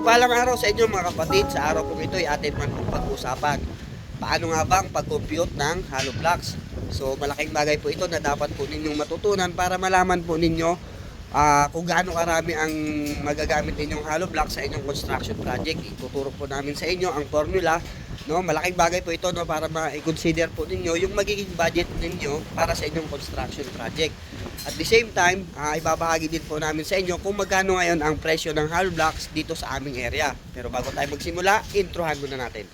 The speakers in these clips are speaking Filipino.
Sa mapagpalang araw sa inyo mga kapatid, sa araw kong ito ay atin man pag-usapan. Paano nga ba ang pag-compute ng hollow blocks? So malaking bagay po ito na dapat po ninyong matutunan para malaman po ninyo ah, kung gaano karami ang magagamit ninyong hollow blocks sa inyong construction project. Ituturo po namin sa inyo ang formula. No, malaking bagay po ito no para ma-consider po ninyo yung magiging budget ninyo para sa inyong construction project. At the same time, ah, ibabahagi din po namin sa inyo kung magkano ngayon ang presyo ng hollow blocks dito sa aming area. Pero bago tayo magsimula, introhan muna natin.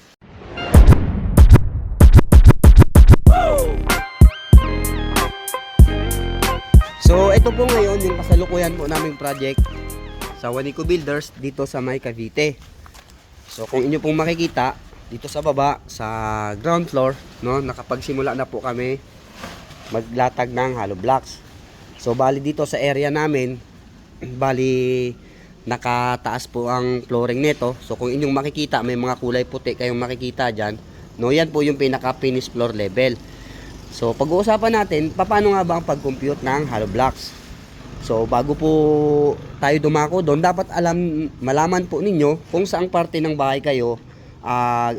So, ito po ngayon yung kasalukuyan po naming project sa Wanico Builders dito sa May Cavite. So, kung inyo pong makikita, dito sa baba, sa ground floor, no, nakapagsimula na po kami maglatag ng hollow blocks. So, bali dito sa area namin, bali nakataas po ang flooring nito. So, kung inyong makikita, may mga kulay puti kayong makikita dyan. No, yan po yung pinaka-finish floor level. So, pag-uusapan natin, paano nga ba ang pag-compute ng hollow blocks? So, bago po tayo dumako doon, dapat alam, malaman po ninyo kung saang parte ng bahay kayo ah,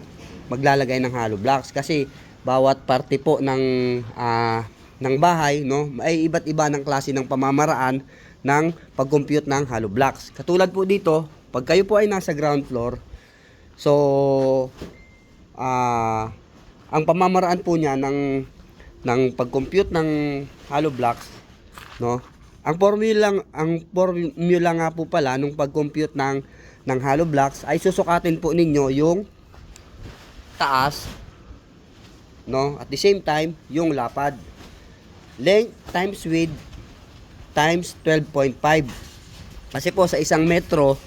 maglalagay ng hollow blocks. Kasi, bawat parte po ng, ah, ng bahay, no, ay iba't iba ng klase ng pamamaraan ng pag-compute ng hollow blocks. Katulad po dito, pag kayo po ay nasa ground floor, so, ah, ang pamamaraan po niya ng ng pag-compute ng hollow blocks, no? Ang formula lang ang formula nga po pala nung pag-compute ng ng hollow blocks ay susukatin po ninyo yung taas, no? At the same time, yung lapad. Length times width times 12.5. Kasi po sa isang metro,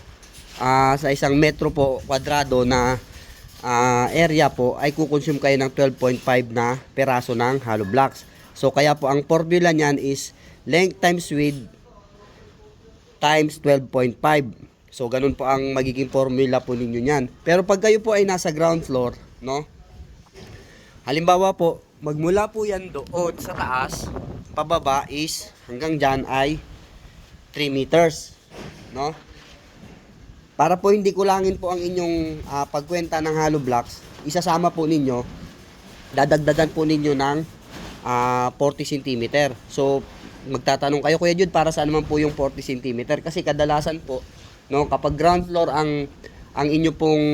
ah, sa isang metro po kwadrado na ah, area po ay kukonsume kayo ng 12.5 na peraso ng hollow blocks. So kaya po ang formula niyan is length times width times 12.5. So ganun po ang magiging formula po ninyo niyan. Pero pag kayo po ay nasa ground floor, no? Halimbawa po, magmula po yan doon sa taas, pababa is hanggang dyan ay 3 meters, no? Para po hindi kulangin po ang inyong ah, pagkwenta ng hollow blocks, isasama po ninyo, dadagdagan po ninyo ng ah, 40 cm. So, magtatanong kayo, Kuya Jude, para saan naman po yung 40 cm? Kasi kadalasan po, no, kapag ground floor ang ang inyo pong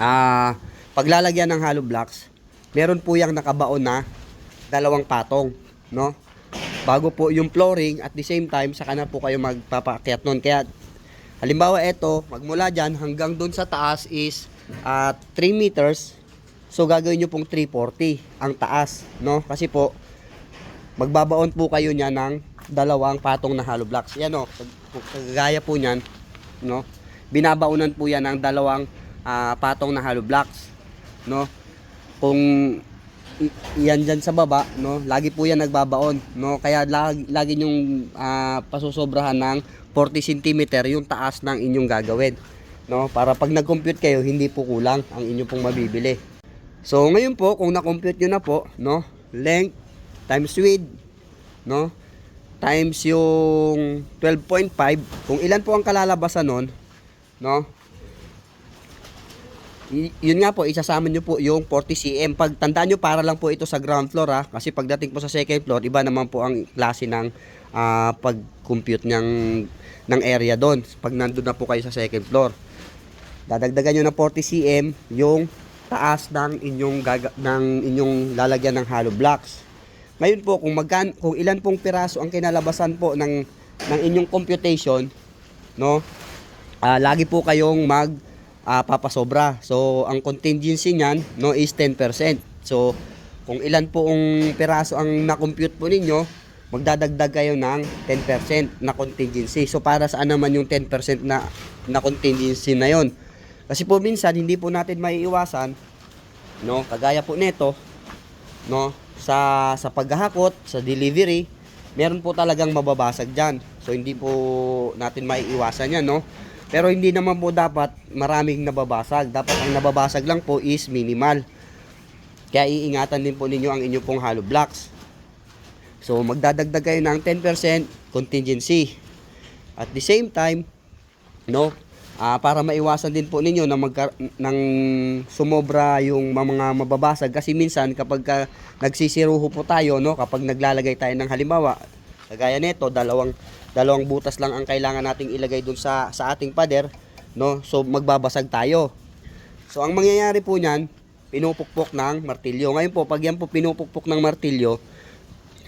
ah, paglalagyan ng hollow blocks, meron po yung nakabaon na dalawang patong, no? Bago po yung flooring, at the same time, saka na po kayo magpapaakyat nun. Kaya, Halimbawa ito, magmula dyan hanggang doon sa taas is at 3 meters. So gagawin nyo pong 340 ang taas, no? Kasi po magbabaon po kayo niya ng dalawang patong na hollow blocks. Yan o, kagaya po niyan, no? Binabaonan po yan ng dalawang ah, patong na hollow blocks, no? Kung yan dyan sa baba, no? Lagi po yan nagbabaon, no? Kaya lagi, lagi yung pasusobrahan ng 40 cm yung taas ng inyong gagawin, no? Para pag nag-compute kayo, hindi po kulang ang inyong pong mabibili. So, ngayon po, kung na-compute nyo na po, no? Length times width, no? Times yung 12.5, kung ilan po ang kalalabasan nun, no? Yun nga po, isasama nyo po yung 40 cm. Pag tandaan nyo, para lang po ito sa ground floor ha. Kasi pagdating po sa second floor, iba naman po ang klase ng ah, pag-compute ng, ng area doon. Pag nandun na po kayo sa second floor. Dadagdagan nyo ng 40 cm yung taas ng inyong, gaga- ng inyong lalagyan ng hollow blocks. Ngayon po, kung, magkan, kung ilan pong piraso ang kinalabasan po ng, ng inyong computation, no? Ah, lagi po kayong mag ah, papasobra. So, ang contingency niyan no is 10%. So, kung ilan po ang piraso ang na-compute po ninyo, magdadagdag kayo ng 10% na contingency. So, para saan naman yung 10% na, na contingency na yon? Kasi po minsan, hindi po natin maiiwasan, no, kagaya po nito, no, sa, sa paghahakot, sa delivery, meron po talagang mababasag dyan. So, hindi po natin maiiwasan yan, no. Pero hindi naman po dapat maraming nababasag. Dapat ang nababasag lang po is minimal. Kaya iingatan din po ninyo ang inyong pong hollow blocks. So magdadagdag kayo ng 10% contingency. At the same time, no, Ah, para maiwasan din po ninyo na magka, ng sumobra yung mga mababasag kasi minsan kapag ka nagsisiruho po tayo no kapag naglalagay tayo ng halimbawa kagaya nito dalawang dalawang butas lang ang kailangan nating ilagay dun sa sa ating pader no so magbabasag tayo so ang mangyayari po niyan pinupukpok ng martilyo ngayon po pag yan po pinupukpok ng martilyo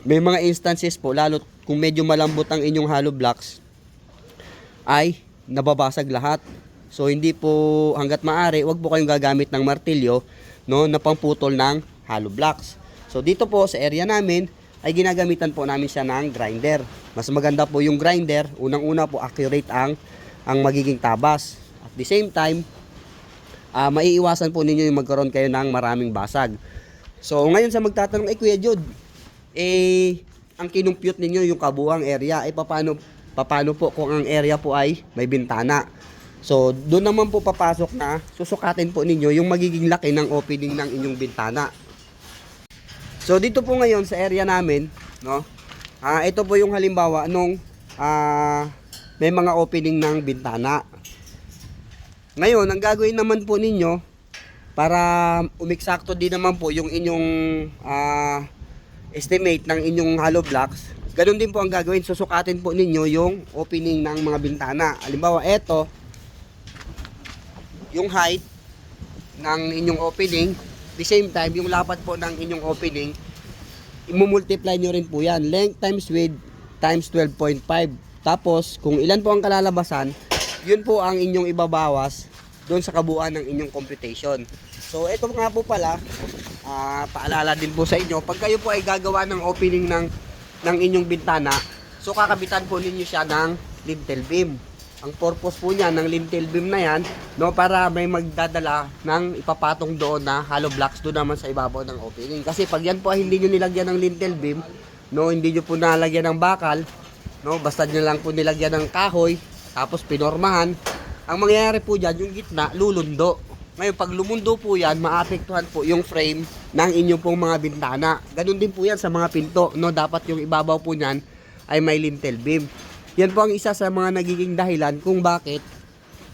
may mga instances po lalo kung medyo malambot ang inyong hollow blocks ay nababasag lahat. So hindi po hanggat maaari, wag po kayong gagamit ng martilyo no na pangputol ng hollow blocks. So dito po sa area namin ay ginagamitan po namin siya ng grinder. Mas maganda po yung grinder, unang-una po accurate ang ang magiging tabas. At the same time, ah maiiwasan po ninyo yung magkaroon kayo ng maraming basag. So ngayon sa magtatanong, eh Kuya Jod, eh ang kinumpute ninyo yung kabuang area, eh paano paano po kung ang area po ay may bintana. So, doon naman po papasok na susukatin po ninyo yung magiging laki ng opening ng inyong bintana. So, dito po ngayon sa area namin, no? Ah, ito po yung halimbawa nung ah, may mga opening ng bintana. Ngayon, ang gagawin naman po ninyo para umiksakto din naman po yung inyong ah, estimate ng inyong hollow blocks, ganun din po ang gagawin. Susukatin po ninyo yung opening ng mga bintana. Halimbawa, eto, yung height ng inyong opening, the same time, yung lapat po ng inyong opening, imumultiply nyo rin po yan. Length times width times 12.5. Tapos, kung ilan po ang kalalabasan, yun po ang inyong ibabawas doon sa kabuuan ng inyong computation. So, ito nga po pala, ah, paalala din po sa inyo, pag kayo po ay gagawa ng opening ng, ng inyong bintana, so kakabitan po ninyo siya ng lintel beam. Ang purpose po niya ng lintel beam na yan, no, para may magdadala ng ipapatong doon na hollow blocks doon naman sa ibabaw ng opening. Kasi pag yan po hindi nyo nilagyan ng lintel beam, no, hindi nyo po nalagyan ng bakal, no, basta nyo lang po nilagyan ng kahoy, tapos pinormahan, ang mangyayari po dyan, yung gitna, lulundo. Ngayon, pag lumundo po yan, maapektuhan po yung frame ng inyong pong mga bintana. Ganun din po yan sa mga pinto, no? Dapat yung ibabaw po niyan ay may lintel beam. Yan po ang isa sa mga nagiging dahilan kung bakit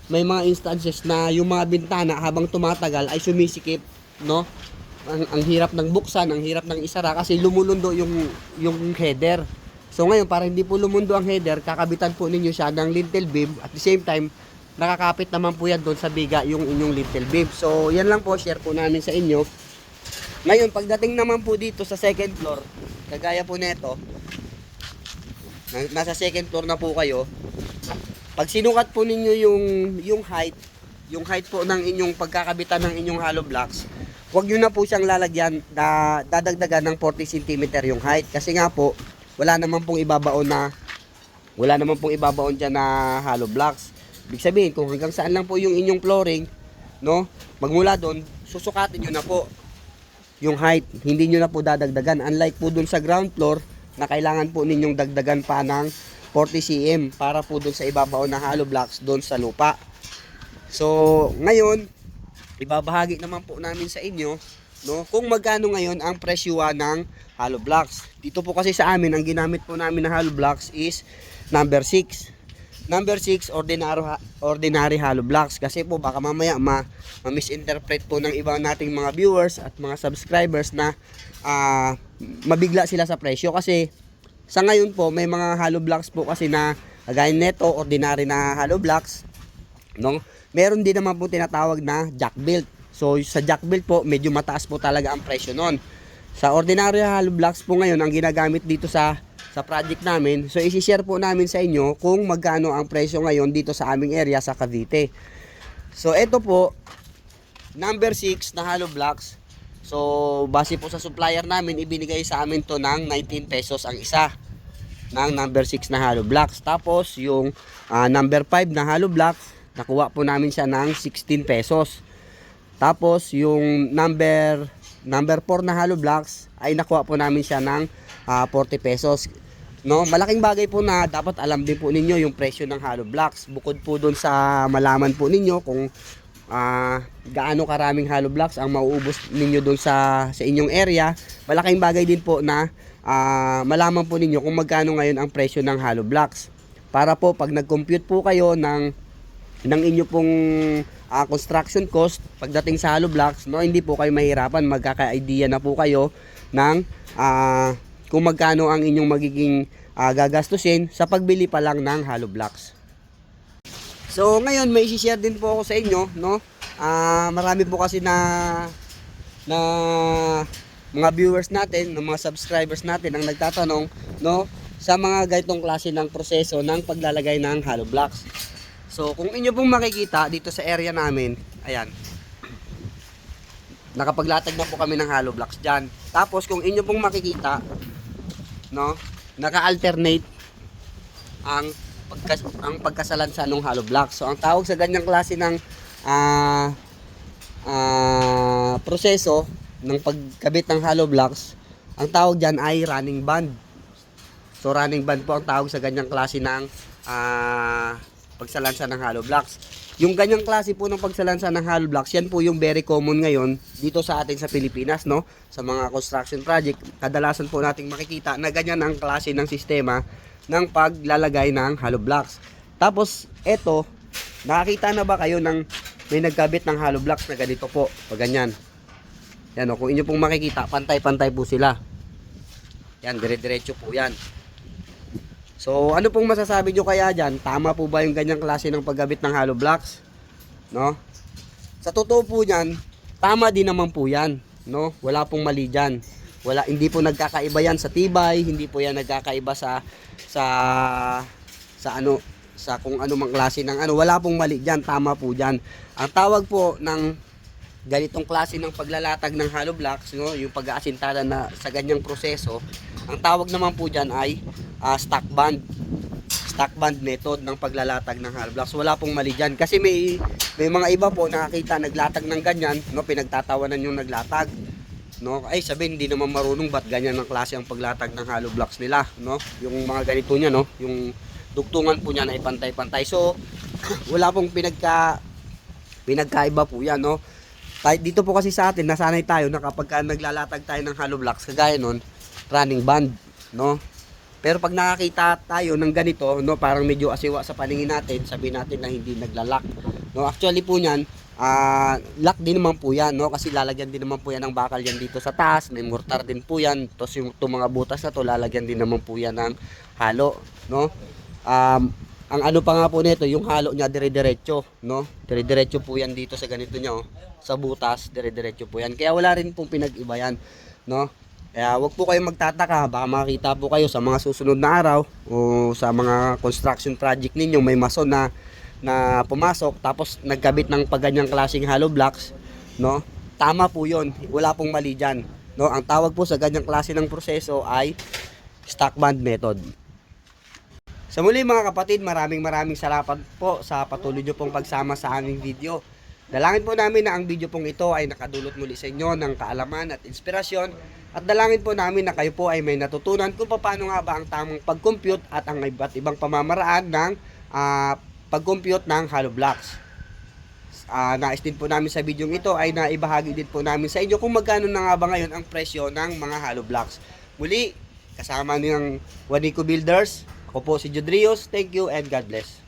may mga instances na yung mga bintana habang tumatagal ay sumisikip, no? Ang, ang hirap ng buksan, ang hirap ng isara kasi lumulundo yung, yung header. So ngayon, para hindi po lumundo ang header, kakabitan po ninyo siya ng lintel beam at the same time, nakakapit naman po yan doon sa biga yung inyong little beam. So, yan lang po, share po namin sa inyo. Ngayon, pagdating naman po dito sa second floor, kagaya po neto, na- nasa second floor na po kayo, pag sinukat po ninyo yung, yung height, yung height po ng inyong pagkakabitan ng inyong hollow blocks, huwag nyo na po siyang lalagyan, da, dadagdagan ng 40 cm yung height. Kasi nga po, wala naman pong ibabaon na, wala naman pong ibabaon dyan na hollow blocks. Ibig sabihin, kung hanggang saan lang po yung inyong flooring, no? Magmula doon, susukatin nyo na po yung height. Hindi nyo na po dadagdagan. Unlike po doon sa ground floor, na kailangan po ninyong dagdagan pa ng 40 cm para po doon sa ibabaw na hollow blocks doon sa lupa. So, ngayon, ibabahagi naman po namin sa inyo no kung magkano ngayon ang presyo ng hollow blocks. Dito po kasi sa amin ang ginamit po namin na hollow blocks is number 6. Number 6, ordinary, ordinary hollow blocks. Kasi po baka mamaya ma, ma-misinterpret po ng iba nating mga viewers at mga subscribers na ah, mabigla sila sa presyo. Kasi sa ngayon po, may mga hollow blocks po kasi na kagaya neto, ordinary na hollow blocks. No? Meron din naman po tinatawag na jack built. So sa jack built po, medyo mataas po talaga ang presyo nun. Sa ordinary hollow blocks po ngayon, ang ginagamit dito sa sa project namin. So, isi-share po namin sa inyo kung magkano ang presyo ngayon dito sa aming area sa Cavite. So, ito po, number 6 na hollow blocks. So, base po sa supplier namin, ibinigay sa amin to ng 19 pesos ang isa ng number 6 na hollow blocks. Tapos, yung ah, number 5 na hollow blocks, nakuha po namin siya ng 16 pesos. Tapos, yung number number 4 na hollow blocks ay nakuha po namin siya ng ah, 40 pesos. No, malaking bagay po na dapat alam din po ninyo yung presyo ng hollow blocks. Bukod po doon sa malaman po ninyo kung ah, gaano karaming hollow blocks ang mauubos ninyo doon sa sa inyong area, malaking bagay din po na ah, malaman po ninyo kung magkano ngayon ang presyo ng hollow blocks. Para po pag nag-compute po kayo ng ng inyo pong ah, construction cost pagdating sa hollow blocks, no, hindi po kayo mahirapan, magkaka-idea na po kayo ng ah, kung magkano ang inyong magiging ah, gagastusin sa pagbili pa lang ng hollow blocks. So ngayon may share din po ako sa inyo, no? Ah, marami po kasi na na mga viewers natin, ng mga subscribers natin ang nagtatanong, no, sa mga ganitong klase ng proseso ng paglalagay ng hollow blocks. So, kung inyo pong makikita dito sa area namin, ayan. Nakapaglatag na po kami ng hollow blocks diyan. Tapos kung inyo pong makikita, no, naka-alternate ang pagkas ang pagkasalansa ng hollow blocks. So, ang tawag sa ganyang klase ng ah ah, proseso ng pagkabit ng hollow blocks, ang tawag diyan ay running band. So running band po ang tawag sa ganyang klase ng ah, pagsalansa ng hollow blocks. Yung ganyang klase po ng pagsalansa ng hollow blocks, yan po yung very common ngayon dito sa atin sa Pilipinas, no? Sa mga construction project, kadalasan po nating makikita na ganyan ang klase ng sistema ng paglalagay ng hollow blocks. Tapos, eto, nakakita na ba kayo ng may nagkabit ng hollow blocks na ganito po, pag ganyan. Yan o, kung inyo pong makikita, pantay-pantay po sila. Yan, dire-diretso po yan. So, ano pong masasabi nyo kaya dyan? Tama po ba yung ganyang klase ng paggabit ng hollow blocks? No? Sa totoo po yan, tama din naman po yan. No? Wala pong mali dyan. Wala, hindi po nagkakaiba yan sa tibay, hindi po yan nagkakaiba sa sa sa ano sa kung ano mang klase ng ano wala pong mali diyan tama po diyan ang tawag po ng ganitong klase ng paglalatag ng hollow blocks no? Yung pag-aasintada na sa ganyang proseso ang tawag naman po diyan ay ah, stack band. Stack band method ng paglalatag ng hollow blocks. Wala pong mali diyan kasi may may mga iba po nakakita naglatag ng ganyan no? Pinagtatawanan yung naglatag no? Ay sabihin hindi naman marunong ba't ganyan ang klase ang paglatag ng hollow blocks nila no? Yung mga ganito niya no? Yung dugtungan po niya na ipantay-pantay. So wala pong pinagka pinagkaiba po yan no dito po kasi sa atin nasanay tayo na kapag ka naglalatag tayo ng hollow blocks kagaya nun running band no? Pero pag nakakita tayo ng ganito no parang medyo asiwa sa paningin natin sabihin natin na hindi naglalak no? Actually po niyan ah lock din naman po yan no? Kasi lalagyan din naman po yan ng bakal yan dito sa taas may mortar din po yan. Tapos yung mga butas na to lalagyan din naman po yan ng halo no? Um, ang ano pa nga po nito yung halo niya dire-diretso no? Dire-diretso po yan dito sa ganito niya oh. sa butas dire-diretso po yan. Kaya wala rin pong pinag-iba yan no? Kaya wag po kayong magtataka. Baka makita po kayo sa mga susunod na araw o sa mga construction project ninyo. May mason na na pumasok tapos nagkabit ng paganyang klaseng hollow blocks no? Tama po yon wala pong mali dyan no? Ang tawag po sa ganyang klase ng proseso ay stack band method sa muli mga kapatid, maraming maraming salamat po sa patuloy nyo pong pagsama sa aming video. Dalangin po namin na ang video pong ito ay nakadulot muli sa inyo ng kaalaman at inspirasyon at dalangin po namin na kayo po ay may natutunan kung paano nga ba ang tamang pag-compute at ang iba't ibang pamamaraan ng ah, pag-compute ng hollow blocks. Ah, nais din po namin sa video ito ay naibahagi din po namin sa inyo kung magkano na nga ba ngayon ang presyo ng mga hollow blocks. Muli, kasama ng Wanico Builders, ako po si Jodrios. Thank you and God bless.